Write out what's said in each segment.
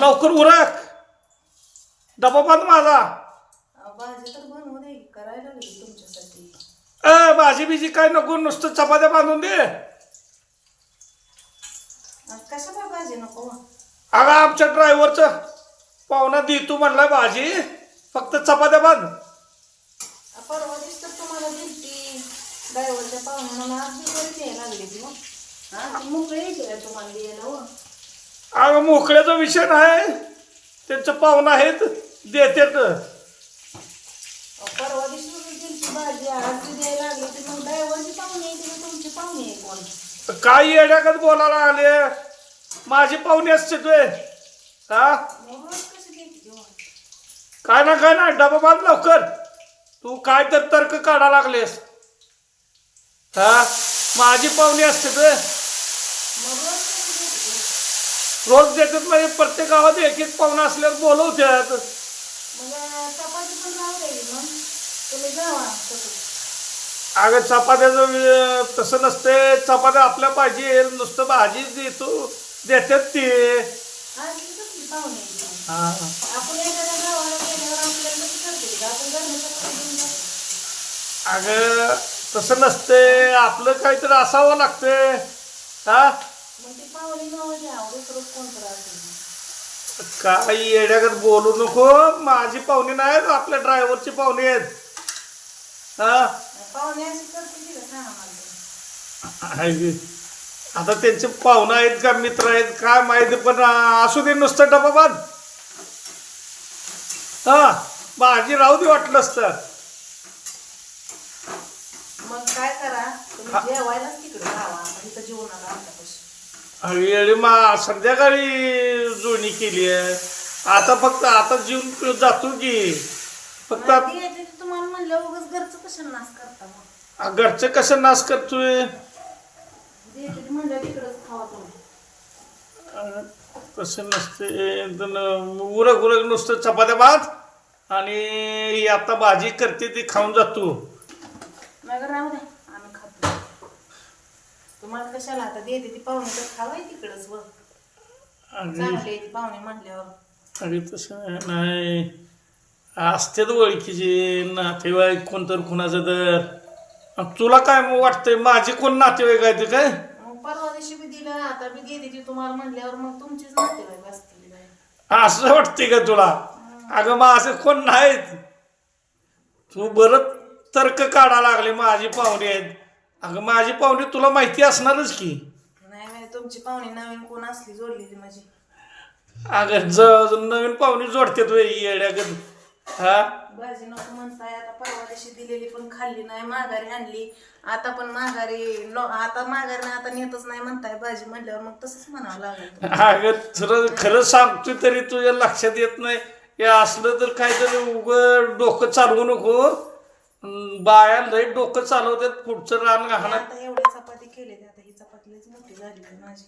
लवकर उरक. डबा बांध माझा. भाजी तर बनवू दे करायला लागली तुमच्यासाठी. अ भाजी बिजी काय नको नुसतं चपात्या बांधून दे. आज कशा काय भाजी नको? अगं आमच्या ड्रायव्हरचं पाहुणा दे तू म्हणलाय भाजी. फक्त चपात्या बांध. परवा दिवस तर तुम्हाला दिलती. ड्रायव्हरच्या पाहुण्याला द्यायला लागली मग. हा ती मोकळी तुम्हाला द्यायला हो. मोकळ्याचा विषय नाही. त्यांचं पाहुणा आहेत अहो, परवा दिवशी मी दिलती भाजी आज ती द्यायला लागली ती मग ड्रायव्हरची पाहुणे आहे की तुमची पाहुणे आहे कोण? काय येड्यागत बोलायला आले? माझी पाहुणी असते तुय हा? मग रोज कशी द्यायची जेवण? काय ना काय ना डबा बांध लवकर. तू काय तर तर्क काढा लागलेस. हा? माझी पाहुणी असते तुय मग रोज कशी द्यायची जेवण? रोज देतात म्हणजे प्रत्येक गावात एक एक पाहुणा असल्यावर बोलवतात अगं चपात्याचं तसं नसते चपात्या आपल्या पाहिजे नुसतं भाजी देतो देतात ते. अगं तसं नसते आपलं काहीतरी असावं लागतंय. हा? मग ते असेल काही येड्यागत बोलू नको. माझी पाहुणी नाहीत आपल्या ड्रायव्हरची पाहुणी आहेत. हा? पाहुणे अशी करते सांगा. आता त्यांचे पाहुणं आहेत का मित्र आहेत काय माहिती पण आ, असू दे नुसतं डबा बांध हा? भाजी राहू दे वाटलंच तर मग काय करा तुम्ही जेवायलाच तिकडे आमच्यापाशी. अरे अरे मा संध्याकाळी जुळणी केली आहे. आता फक्त आता जीवन जातो की. फक्त तुम्हाला म्हणलं उगाच घरचं कशाला नाश करता मग? आ- घरचं कसं नाश करतोय? ते येते ते म्हणलं तिकडंच खावा तुम्ही. अं, तसं नसते एकदम उरक उरक नुसतं चपात्या भात आणि ही आता भाजी करते ती खाऊन जातो. मग राहू द्या तुम्हाला कशाला आता देते ती पाहुणे तर खावाय तिकडंच व चांगले ती पाहुणे म्हणल्यावर अरे तसं नाही. असतेच ओळखीचे नातेवाईक कोणतर कुणाचं तर. अन तुला काय मग वाटतंय माझे कोण नातेवाईक आहेत ते काय? मग परवा दिवशी बी दिलं आता बी देते ती तुम्हाला म्हणल्यावर मग तुमचीच नातेवाईक असतील बाई. असं वाटते का तुला? अगं मग असं कोण नाहीत. तू बरं तर्क काढा लागले माझी पाहुणे आहेत. अगं माझी पाहुणे तुला माहिती असणारच की. नाही नाही तुमची पाहुणे नवीन कोण असली जोडलेली माझी. अगं ज नवीन पाहुणे जोडते तू येड्यागत हा? भाजी नको म्हणताय आता परवा दिवशी दिलेली पण खाल्ली नाही माघारी आणली. आता पण माघारी नो आता माघारी नाही आता नेतच नाही म्हणताय भाजी म्हणल्यावर मग तसंच म्हणावं लागेल अगं तुला खरं सांगतोय तरी तुझ्या लक्षात येत नाही. हे असलं तर काहीतरी उघड डोकं चालवू नको अं, बाया लय डोकं चालवतात पुढचं रान घालणार आता एवढी चपाती केली आता ही चपाती लयच मोठी झाली आहे माझी.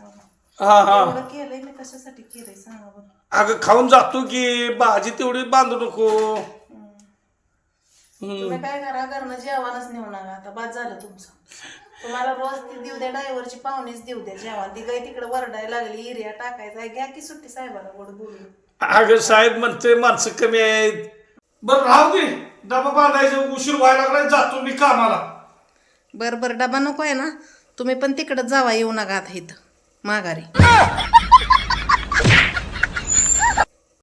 हो ना. हा हा. एवढं केलंय मी कशासाठी केलंय सांगा बरं. अगं खाऊन जातो की भाजी तेवढी बांधू नको. हम्म. तुम्ही काय करा घरनं जेवणच नेऊ नका आता बाद झालं तुमचं. तुम्हाला रोज ती देऊ द्या ड्रायव्हरची पाहुणेच देऊ द्या जेवण. ती गाय तिकडे वरडायला लागली एरिया टाकायचा घ्या की सुट्टी साहेबाला गोड बोलून. अगं साहेब म्हणते माणसं कमी आहेत. बरं राहू दे. डबा बांधायचं उशीर व्हायला लागलाय जातो मी कामाला. बरं बरं डबा नको आहे ना. तुम्ही पण तिकडं जावा येऊ नका आता इथं. माघारी.